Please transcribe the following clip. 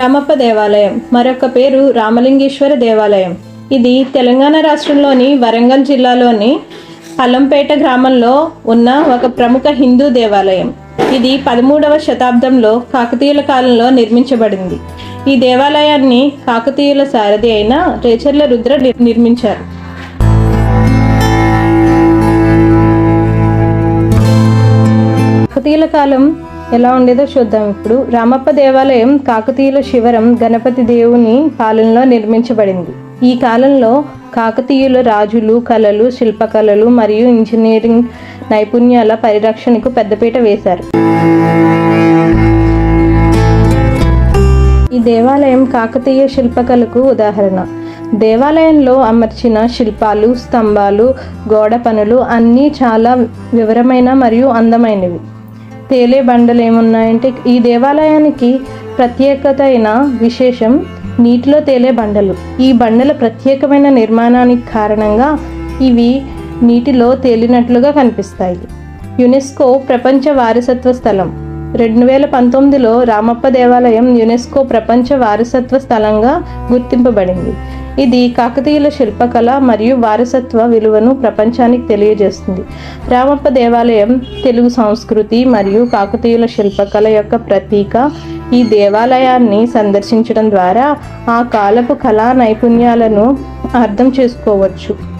రామప్ప దేవాలయం. మరొక పేరు రామలింగేశ్వర దేవాలయం. ఇది తెలంగాణ రాష్ట్రంలోని వరంగల్ జిల్లాలోని పల్లంపేట గ్రామంలో ఉన్న ఒక ప్రముఖ హిందూ దేవాలయం. ఇది పదమూడవ శతాబ్దంలో కాకతీయుల కాలంలో నిర్మించబడింది. ఈ దేవాలయాన్ని కాకతీయుల సారథి అయిన రేచర్ల రుద్ర నిర్మించారు. కాకతీయుల కాలం ఎలా ఉండేదో చూద్దాం ఇప్పుడు. రామప్ప దేవాలయం కాకతీయుల శివరం గణపతి దేవుని పాలనలో నిర్మించబడింది. ఈ కాలంలో కాకతీయుల రాజులు కళలు శిల్పకళలు మరియు ఇంజనీరింగ్ నైపుణ్యాల పరిరక్షణకు పెద్దపీట వేశారు. ఈ దేవాలయం కాకతీయ శిల్పకళకు ఉదాహరణ. దేవాలయంలో అమర్చిన శిల్పాలు స్తంభాలు గోడ పనులు అన్నీ చాలా వివరమైన మరియు అందమైనవి. తేలే బండలు ఏమున్నాయంటే ఈ దేవాలయానికి ప్రత్యేకత అయిన విశేషం నీటిలో తేలే బండలు. ఈ బండల ప్రత్యేకమైన నిర్మాణానికి కారణంగా ఇవి నీటిలో తేలినట్లుగా కనిపిస్తాయి. యునెస్కో ప్రపంచ వారసత్వ స్థలం. రెండు వేల పంతొమ్మిదిలో రామప్ప దేవాలయం యునెస్కో ప్రపంచ వారసత్వ స్థలంగా గుర్తింపబడింది. ఇది కాకతీయుల శిల్పకళ మరియు వారసత్వ విలువను ప్రపంచానికి తెలియజేస్తుంది. రామప్ప దేవాలయం తెలుగు సంస్కృతి మరియు కాకతీయుల శిల్పకళ యొక్క ప్రతీక. ఈ దేవాలయాన్ని సందర్శించడం ద్వారా ఆ కాలపు కళా నైపుణ్యాలను అర్థం చేసుకోవచ్చు.